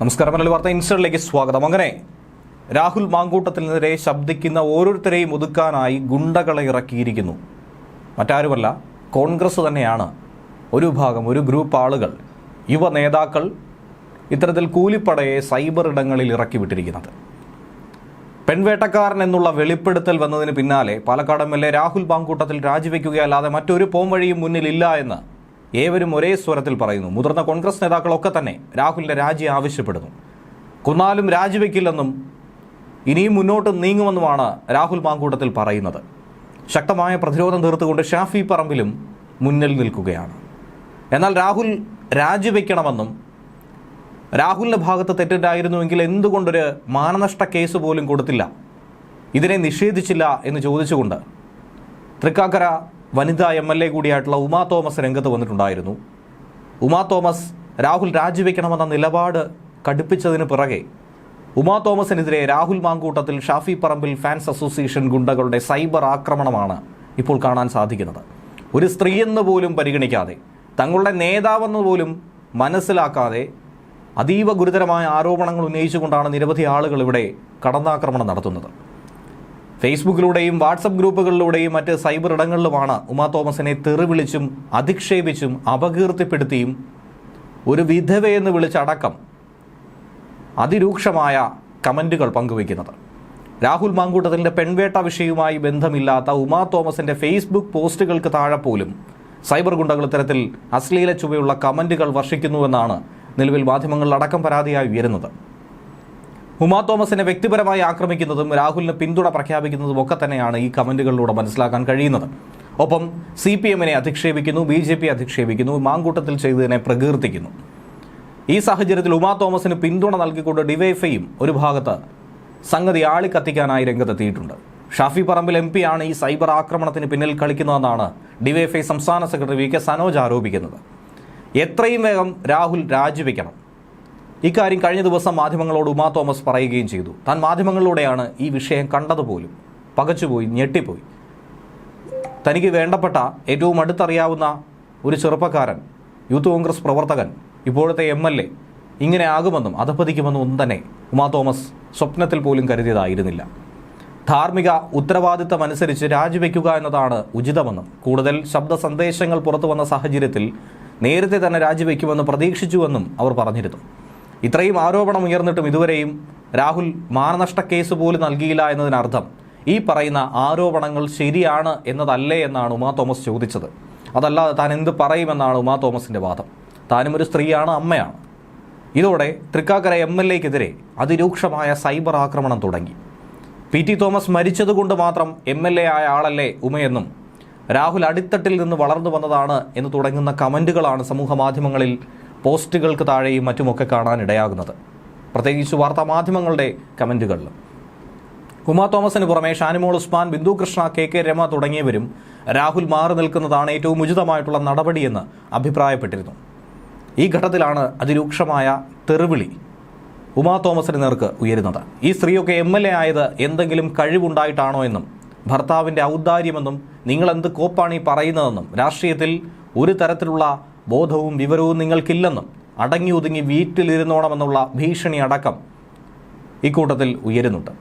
നമസ്കാരം. മലയാളി വാർത്ത ഇൻസ്റ്ററിലേക്ക് സ്വാഗതം. അങ്ങനെ രാഹുൽ മാങ്കൂട്ടത്തിനെതിരെ ശബ്ദിക്കുന്ന ഓരോരുത്തരെയും ഒതുക്കാനായി ഗുണ്ടകളെ ഇറക്കിയിരിക്കുന്നു. മറ്റാരുമല്ല കോൺഗ്രസ് തന്നെയാണ് ഒരു ഭാഗം ഒരു ഗ്രൂപ്പ് ആളുകൾ യുവ നേതാക്കൾ ഇത്തരത്തിൽ കൂലിപ്പടയെ സൈബർ ഇടങ്ങളിൽ ഇറക്കി വിട്ടിരിക്കുന്നത് പെൺവേട്ടക്കാരൻ എന്നുള്ള വെളിപ്പെടുത്തൽ വന്നതിന് പിന്നാലെ Palakkad M L A Rahul Mamkootathil രാജിവെക്കുകയല്ലാതെ മറ്റൊരു പോംവഴിയും മുന്നിലില്ല എന്ന് ഏവരും ഒരേ സ്വരത്തിൽ പറയുന്നു. മുതിർന്ന കോൺഗ്രസ് നേതാക്കളൊക്കെ തന്നെ രാഹുലിന്റെ രാജി ആവശ്യപ്പെടുന്നു. കുന്നാലും രാജിവെക്കില്ലെന്നും ഇനിയും മുന്നോട്ട് നീങ്ങുമെന്നുമാണ് രാഹുൽ മാങ്കൂട്ടത്തിൽ പറയുന്നത്. ശക്തമായ പ്രതിരോധം തീർത്തുകൊണ്ട് ഷാഫി പറമ്പിലും മുന്നിൽ നിൽക്കുകയാണ്. എന്നാൽ രാഹുൽ രാജിവെക്കണമെന്നും രാഹുലിന്റെ ഭാഗത്ത് തെറ്റുണ്ടായിരുന്നുവെങ്കിൽ എന്തുകൊണ്ടൊരു മാനനഷ്ട കേസ് പോലും കൊടുത്തില്ല? ഇതിനെ നിഷേധിച്ചില്ല എന്ന് ചോദിച്ചുകൊണ്ട് തൃക്കാക്കര വനിതാ എം എൽ എ കൂടിയായിട്ടുള്ള ഉമാ തോമസ് രംഗത്ത് വന്നിട്ടുണ്ടായിരുന്നു. ഉമാ തോമസ് രാഹുൽ രാജിവെക്കണമെന്ന നിലപാട് കടുപ്പിച്ചതിന് പിറകെ ഉമാ തോമസിനെതിരെ രാഹുൽ മാങ്കൂട്ടത്തിൽ ഷാഫി പറമ്പിൽ ഫാൻസ് അസോസിയേഷൻ ഗുണ്ടകളുടെ സൈബർ ആക്രമണമാണ് ഇപ്പോൾ കാണാൻ സാധിക്കുന്നത്. ഒരു സ്ത്രീയെന്ന് പോലും പരിഗണിക്കാതെ തങ്ങളുടെ നേതാവെന്ന് പോലും മനസ്സിലാക്കാതെ അതീവ ഗുരുതരമായ ആരോപണങ്ങൾ ഉന്നയിച്ചുകൊണ്ടാണ് നിരവധി ആളുകൾ ഇവിടെ കടന്നാക്രമണം നടത്തുന്നത്. ഫേസ്ബുക്കിലൂടെയും വാട്സപ്പ് ഗ്രൂപ്പുകളിലൂടെയും മറ്റ് സൈബർ ഇടങ്ങളിലുമാണ് ഉമാ തോമസിനെ തെറിവിളിച്ചും അധിക്ഷേപിച്ചും അപകീർത്തിപ്പെടുത്തിയും ഒരു വിധവയെന്ന് വിളിച്ചടക്കം അതിരൂക്ഷമായ കമന്റുകൾ പങ്കുവയ്ക്കുന്നത്. രാഹുൽ മാങ്കൂട്ടത്തിന്റെ പെൺവേട്ട വിഷയവുമായി ബന്ധമില്ലാത്ത ഉമാ തോമസിന്റെ ഫേസ്ബുക്ക് പോസ്റ്റുകൾക്ക് താഴെ പോലും സൈബർ ഗുണ്ടകൾ ഇത്തരത്തിൽ അശ്ലീല ചുവയുള്ള കമന്റുകൾ വർഷിക്കുന്നുവെന്നാണ് നിലവിൽ മാധ്യമങ്ങളിൽ അടക്കം പരാതിയായി ഉയരുന്നത്. ഉമാ തോമസിനെ വ്യക്തിപരമായി ആക്രമിക്കുന്നതും രാഹുലിന് പിന്തുണ പ്രഖ്യാപിക്കുന്നതും ഒക്കെ തന്നെയാണ് ഈ കമന്റുകളിലൂടെ മനസ്സിലാക്കാൻ കഴിയുന്നത്. ഒപ്പം സി പി എമ്മിനെ അധിക്ഷേപിക്കുന്നു ബി ജെ പി അധിക്ഷേപിക്കുന്നു മാങ്കൂട്ടത്തിൽ ചെയ്തതിനെ പ്രകീർത്തിക്കുന്നു. ഈ സാഹചര്യത്തിൽ ഉമാ തോമസിന് പിന്തുണ നൽകിക്കൊണ്ട് ഡിവൈഫൈയും ഒരു ഭാഗത്ത് സംഗതി ആളിക്കത്തിക്കാനായി രംഗത്തെത്തിയിട്ടുണ്ട്. ഷാഫി പറമ്പിൽ എം ആണ് ഈ സൈബർ ആക്രമണത്തിന് പിന്നിൽ കളിക്കുന്നതെന്നാണ് ഡിവൈഫൈ സംസ്ഥാന സെക്രട്ടറി വി കെ സനോജ് ആരോപിക്കുന്നത്. എത്രയും വേഗം രാഹുൽ രാജിവെക്കണം. ഇക്കാര്യം കഴിഞ്ഞ ദിവസം മാധ്യമങ്ങളോട് ഉമാ തോമസ് പറയുകയും ചെയ്തു. താൻ മാധ്യമങ്ങളിലൂടെയാണ് ഈ വിഷയം കണ്ടതുപോലും. പകച്ചുപോയി ഞെട്ടിപ്പോയി. തനിക്ക് വേണ്ടപ്പെട്ട ഏറ്റവും അടുത്തറിയാവുന്ന ഒരു ചെറുപ്പക്കാരൻ യൂത്ത് കോൺഗ്രസ് പ്രവർത്തകൻ ഇപ്പോഴത്തെ എം എൽ എ ഇങ്ങനെ ആകുമെന്നും അധപ്പതിക്കുമെന്നും ഒന്നും തന്നെ ഉമാ തോമസ് സ്വപ്നത്തിൽ പോലും കരുതിയതായിരുന്നില്ല. ധാർമ്മിക ഉത്തരവാദിത്തം അനുസരിച്ച് രാജിവെക്കുക എന്നതാണ് ഉചിതമെന്നും കൂടുതൽ ശബ്ദ സന്ദേശങ്ങൾ പുറത്തു വന്ന സാഹചര്യത്തിൽ നേരത്തെ തന്നെ രാജിവെക്കുമെന്ന് പ്രതീക്ഷിച്ചുവെന്നും അവർ പറഞ്ഞിരുന്നു. ഇത്രയും ആരോപണം ഉയർന്നിട്ടും ഇതുവരെയും രാഹുൽ മാനനഷ്ട കേസ് പോലും നൽകിയില്ല എന്നതിനർത്ഥം ഈ പറയുന്ന ആരോപണങ്ങൾ ശരിയാണ് എന്നതല്ലേ എന്നാണ് ഉമാ തോമസ് ചോദിച്ചത്. അതല്ലാതെ താൻ എന്ത് പറയുമെന്നാണ് ഉമാ തോമസിന്റെ വാദം. താനും ഒരു സ്ത്രീയാണ് അമ്മയാണ്. ഇതോടെ തൃക്കാക്കര എം എൽ എക്കെതിരെ അതിരൂക്ഷമായ സൈബർ ആക്രമണം തുടങ്ങി. പി ടി തോമസ് മരിച്ചതുകൊണ്ട് മാത്രം എം എൽ എ ആയ ആളല്ലേ ഉമയെന്നും രാഹുൽ അടിത്തട്ടിൽ നിന്ന് വളർന്നു വന്നതാണ് എന്ന് തുടങ്ങുന്ന കമന്റുകളാണ് സമൂഹ മാധ്യമങ്ങളിൽ പോസ്റ്റുകൾക്ക് താഴെയും മറ്റുമൊക്കെ കാണാനിടയാകുന്നത്. പ്രത്യേകിച്ച് വാർത്താ മാധ്യമങ്ങളുടെ കമന്റുകളിലും ഉമ തോമസിന് പുറമെ ഷാനിമോൾ ഉസ്മാൻ ബിന്ദു കൃഷ്ണ കെ കെ രമ തുടങ്ങിയവരും രാഹുൽ മാറി നിൽക്കുന്നതാണ് ഏറ്റവും ഉചിതമായിട്ടുള്ള നടപടിയെന്ന് അഭിപ്രായപ്പെട്ടിരുന്നു. ഈ ഘട്ടത്തിലാണ് അതിരൂക്ഷമായ തെറിവിളി ഉമാ തോമസിന് നേർക്ക് ഉയരുന്നത്. ഈ സ്ത്രീയൊക്കെ എം എൽ എ ആയത് എന്തെങ്കിലും കഴിവുണ്ടായിട്ടാണോ എന്നും ഭർത്താവിന്റെ ഔദാര്യമെന്നും നിങ്ങളെന്ത് കോപ്പാണ് ഈ പറയുന്നതെന്നും രാഷ്ട്രീയത്തിൽ ഒരു തരത്തിലുള്ള ബോധവും വിവരവും നിങ്ങൾക്കില്ലെന്നും അടങ്ങി ഒതുങ്ങി വീട്ടിലിരുന്നോണമെന്നുള്ള ഭീഷണി അടക്കം ഇക്കൂട്ടത്തിൽ ഉയരുന്നുണ്ട്.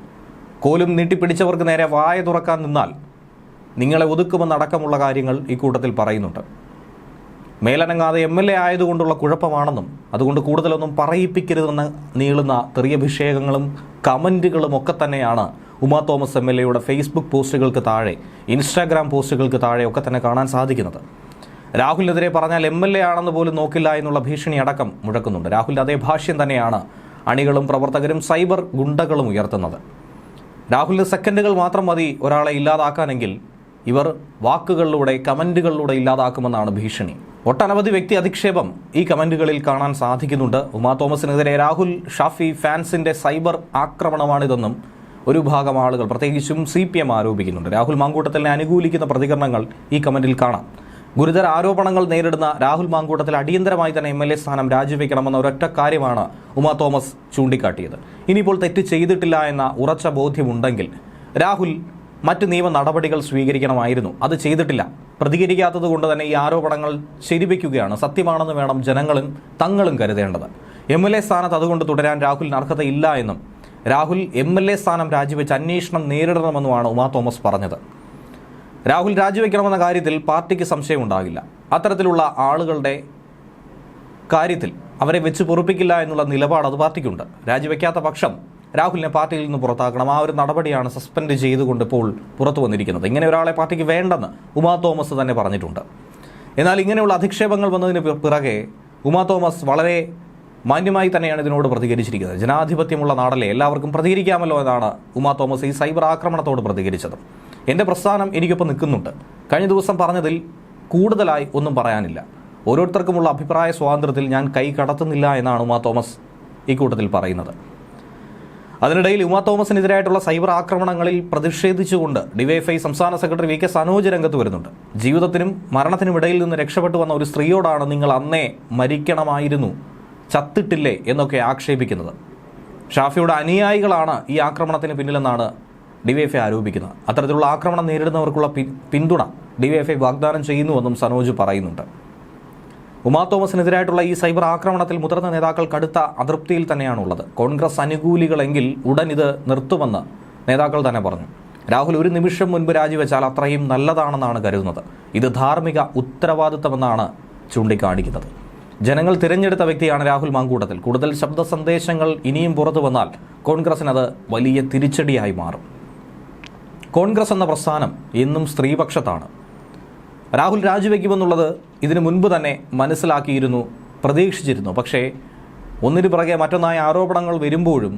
കോലും നീട്ടിപ്പിടിച്ചവർക്ക് നേരെ വായ തുറക്കാൻ നിന്നാൽ നിങ്ങളെ ഒതുക്കുമെന്നടക്കമുള്ള കാര്യങ്ങൾ ഇക്കൂട്ടത്തിൽ പറയുന്നുണ്ട്. മേലനങ്ങാതെ എം എൽ എ ആയതുകൊണ്ടുള്ള കുഴപ്പമാണെന്നും അതുകൊണ്ട് കൂടുതലൊന്നും പറയിപ്പിക്കരുതെന്ന് നീളുന്ന തെറിയഭിഷേകങ്ങളും കമന്റുകളും ഒക്കെ തന്നെയാണ് ഉമാ തോമസ് എം എൽ എയുടെ ഫേസ്ബുക്ക് പോസ്റ്റുകൾക്ക് താഴെ ഇൻസ്റ്റാഗ്രാം പോസ്റ്റുകൾക്ക് താഴെ ഒക്കെ തന്നെ കാണാൻ സാധിക്കുന്നത്. രാഹുലിനെതിരെ പറഞ്ഞാൽ എം എൽ എ ആണെന്ന് പോലും നോക്കില്ല എന്നുള്ള ഭീഷണി അടക്കം മുഴക്കുന്നുണ്ട്. രാഹുലിന്റെ അതേ ഭാഷ്യം തന്നെയാണ് അണികളും പ്രവർത്തകരും സൈബർ ഗുണ്ടകളും ഉയർത്തുന്നത്. രാഹുലിന് സെക്കൻഡുകൾ മാത്രം മതി ഒരാളെ ഇല്ലാതാക്കാനെങ്കിൽ ഇവർ വാക്കുകളിലൂടെ കമന്റുകളിലൂടെ ഇല്ലാതാക്കുമെന്നാണ് ഭീഷണി. ഒട്ടനവധി വ്യക്തി അധിക്ഷേപം ഈ കമന്റുകളിൽ കാണാൻ സാധിക്കുന്നുണ്ട്. ഉമാ തോമസിനെതിരെ രാഹുൽ ഷാഫി ഫാൻസിന്റെ സൈബർ ആക്രമണമാണിതെന്നും ഒരു ഭാഗം ആളുകൾ പ്രത്യേകിച്ചും സി പി എം ആരോപിക്കുന്നുണ്ട്. രാഹുൽ മാങ്കൂട്ടത്തിനെ അനുകൂലിക്കുന്ന പ്രതികരണങ്ങൾ ഈ കമന്റിൽ കാണാം. ഗുരുതര ആരോപണങ്ങൾ നേരിടുന്ന രാഹുൽ മാങ്കൂട്ടത്തിൽ അടിയന്തരമായി തന്നെ എം എൽ എ സ്ഥാനം രാജിവെക്കണമെന്ന ഒരൊറ്റ കാര്യമാണ് ഉമാ തോമസ് ചൂണ്ടിക്കാട്ടിയത്. ഇനിയിപ്പോൾ തെറ്റ് ചെയ്തിട്ടില്ല എന്ന ഉറച്ച ബോധ്യമുണ്ടെങ്കിൽ രാഹുൽ മറ്റ് നിയമ നടപടികൾ സ്വീകരിക്കണമായിരുന്നു. അത് ചെയ്തിട്ടില്ല. പ്രതികരിക്കാത്തത് കൊണ്ട് തന്നെ ഈ ആരോപണങ്ങൾ ശരിവയ്ക്കുകയാണ് സത്യമാണെന്ന് വേണം ജനങ്ങളും തങ്ങളും കരുതേണ്ടത്. എം എൽ എ സ്ഥാനത്ത് അതുകൊണ്ട് തുടരാൻ രാഹുലിന് അർഹതയില്ല എന്നും രാഹുൽ എം എൽ എ സ്ഥാനം രാജിവെച്ച് അന്വേഷണം നേരിടണമെന്നുമാണ് ഉമാ തോമസ് പറഞ്ഞത്. രാഹുൽ രാജിവെക്കണമെന്ന കാര്യത്തിൽ പാർട്ടിക്ക് സംശയമുണ്ടാകില്ല. അത്തരത്തിലുള്ള ആളുകളുടെ കാര്യത്തിൽ അവരെ വെച്ച് പൊറുപ്പിക്കില്ല എന്നുള്ള നിലപാട് അത് പാർട്ടിക്കുണ്ട്. രാജിവെക്കാത്ത പക്ഷം രാഹുലിനെ പാർട്ടിയിൽ നിന്ന് പുറത്താക്കണം. ആ ഒരു നടപടിയാണ് സസ്പെൻഡ് ചെയ്തുകൊണ്ട് ഇപ്പോൾ പുറത്തു വന്നിരിക്കുന്നത്. ഇങ്ങനെ ഒരാളെ പാർട്ടിക്ക് വേണ്ടെന്ന് ഉമാ തോമസ് തന്നെ പറഞ്ഞിട്ടുണ്ട്. എന്നാൽ ഇങ്ങനെയുള്ള അധിക്ഷേപങ്ങൾ വന്നതിന് പിറകെ ഉമാ തോമസ് വളരെ മാന്യമായി തന്നെയാണ് ഇതിനോട് പ്രതികരിച്ചിരിക്കുന്നത്. ജനാധിപത്യമുള്ള നാടല്ലേ? എല്ലാവർക്കും പ്രതികരിക്കാമല്ലോ എന്നാണ് ഉമാ തോമസ് ഈ സൈബർ ആക്രമണത്തോട് പ്രതികരിച്ചത്. എന്റെ പ്രസ്ഥാനം എനിക്കൊപ്പം നിൽക്കുന്നുണ്ട്. കഴിഞ്ഞ ദിവസം പറഞ്ഞതിൽ കൂടുതലായി ഒന്നും പറയാനില്ല. ഓരോരുത്തർക്കുമുള്ള അഭിപ്രായ സ്വാതന്ത്ര്യത്തിൽ ഞാൻ കൈ കടത്തുന്നില്ല എന്നാണ് ഉമാ തോമസ് ഇക്കൂട്ടത്തിൽ പറയുന്നത്. അതിനിടയിൽ ഉമാ തോമസിനെതിരായിട്ടുള്ള സൈബർ ആക്രമണങ്ങളിൽ പ്രതിഷേധിച്ചുകൊണ്ട് ഡിവൈഎഫ്ഐ സംസ്ഥാന സെക്രട്ടറി വി കെ സനോജ് രംഗത്ത് വരുന്നുണ്ട്. ജീവിതത്തിനും മരണത്തിനും ഇടയിൽ നിന്ന് രക്ഷപ്പെട്ടു വന്ന ഒരു സ്ത്രീയോടാണ് നിങ്ങൾ അന്നേ മരിക്കണമായിരുന്നു ചത്തിട്ടില്ലേ എന്നൊക്കെ ആക്ഷേപിക്കുന്നത്. ഷാഫിയുടെ അനുയായികളാണ് ഈ ആക്രമണത്തിന് പിന്നിലെന്നാണ് ഡിവൈഎഫ്ഐ ആരോപിക്കുന്നത് അത്തരത്തിലുള്ള ആക്രമണം നേരിടുന്നവർക്കുള്ള പിന്തുണ ഡിവൈഎഫ്ഐ വാഗ്ദാനം ചെയ്യുന്നുവെന്നും സനോജ് പറയുന്നുണ്ട്. ഉമാ തോമസിനെതിരായിട്ടുള്ള ഈ സൈബർ ആക്രമണത്തിൽ മുതിർന്ന നേതാക്കൾ കടുത്ത അതൃപ്തിയിൽ തന്നെയാണുള്ളത്. കോൺഗ്രസ് അനുകൂലികളെങ്കിൽ ഉടൻ ഇത് നിർത്തുമെന്ന് നേതാക്കൾ തന്നെ പറഞ്ഞു. രാഹുൽ ഒരു നിമിഷം മുൻപ് രാജിവെച്ചാൽ അത്രയും നല്ലതാണെന്നാണ് കരുതുന്നത്. ഇത് ധാർമ്മിക ഉത്തരവാദിത്തമെന്നാണ് ചൂണ്ടിക്കാണിക്കുന്നത്. ജനങ്ങൾ തിരഞ്ഞെടുത്ത വ്യക്തിയാണ് രാഹുൽ മാങ്കൂട്ടത്തിൽ. കൂടുതൽ ശബ്ദ സന്ദേശങ്ങൾ ഇനിയും പുറത്തു വന്നാൽ കോൺഗ്രസിനത് വലിയ തിരിച്ചടിയായി മാറും. കോൺഗ്രസ് എന്ന പ്രസ്ഥാനം ഇന്നും സ്ത്രീപക്ഷത്താണ്. രാഹുൽ രാജിവെക്കുമെന്നുള്ളത് ഇതിനു മുൻപ് തന്നെ മനസ്സിലാക്കിയിരുന്നു പ്രതീക്ഷിച്ചിരുന്നു. പക്ഷേ ഒന്നിനു പിറകെ മറ്റൊന്നായ ആരോപണങ്ങൾ വരുമ്പോഴും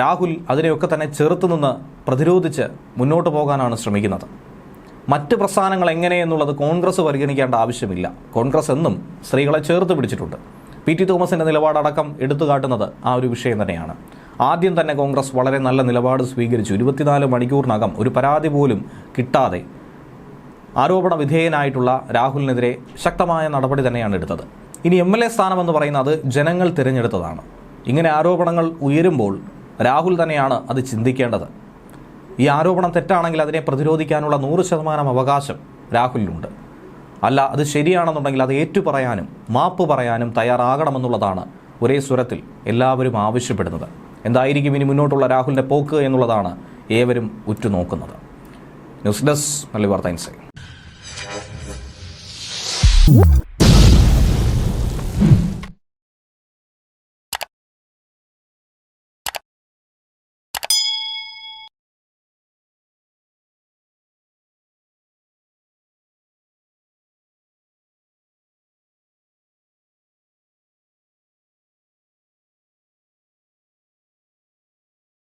രാഹുൽ അതിനെയൊക്കെ തന്നെ ചെറുത്തുനിന്ന് പ്രതിരോധിച്ച് മുന്നോട്ട് പോകാനാണ് ശ്രമിക്കുന്നത്. മറ്റ് പ്രസ്ഥാനങ്ങൾ എങ്ങനെയെന്നുള്ളത് കോൺഗ്രസ് പരിഗണിക്കേണ്ട ആവശ്യമില്ല. കോൺഗ്രസ് എന്നും സ്ത്രീകളെ ചേർത്ത് പിടിച്ചിട്ടുണ്ട്. പി ടി തോമസിന്റെ നിലപാടടക്കം എടുത്തു കാട്ടുന്നത് ആ ഒരു വിഷയം തന്നെയാണ്. ആദ്യം തന്നെ കോൺഗ്രസ് വളരെ നല്ല നിലപാട് സ്വീകരിച്ചു. ഇരുപത്തിനാല് മണിക്കൂറിനകം ഒരു പരാതി പോലും കിട്ടാതെ ആരോപണ വിധേയനായിട്ടുള്ള രാഹുലിനെതിരെ ശക്തമായ നടപടി തന്നെയാണ് എടുത്തത്. ഇനി എം എൽ എ സ്ഥാനമെന്ന് പറയുന്നത് ജനങ്ങൾ തിരഞ്ഞെടുത്തതാണ്. ഇങ്ങനെ ആരോപണങ്ങൾ ഉയരുമ്പോൾ രാഹുൽ തന്നെയാണ് അത് ചിന്തിക്കേണ്ടത്. ഈ ആരോപണം തെറ്റാണെങ്കിൽ അതിനെ പ്രതിരോധിക്കാനുള്ള നൂറ് ശതമാനം അവകാശം രാഹുലിനുണ്ട്. അല്ല അത് ശരിയാണെന്നുണ്ടെങ്കിൽ അത് ഏറ്റുപറയാനും മാപ്പ് പറയാനും തയ്യാറാകണമെന്നുള്ളതാണ് ഒരേ സ്വരത്തിൽ എല്ലാവരും ആവശ്യപ്പെടുന്നത്. എന്തായിരിക്കും ഇനി മുന്നോട്ടുള്ള രാഹുലിന്റെ പോക്ക് എന്നുള്ളതാണ് ഏവരും ഉറ്റുനോക്കുന്നത്. ന്യൂസ് ഡെസ്ക് നല്ല വാർത്ത ഇൻസൈ.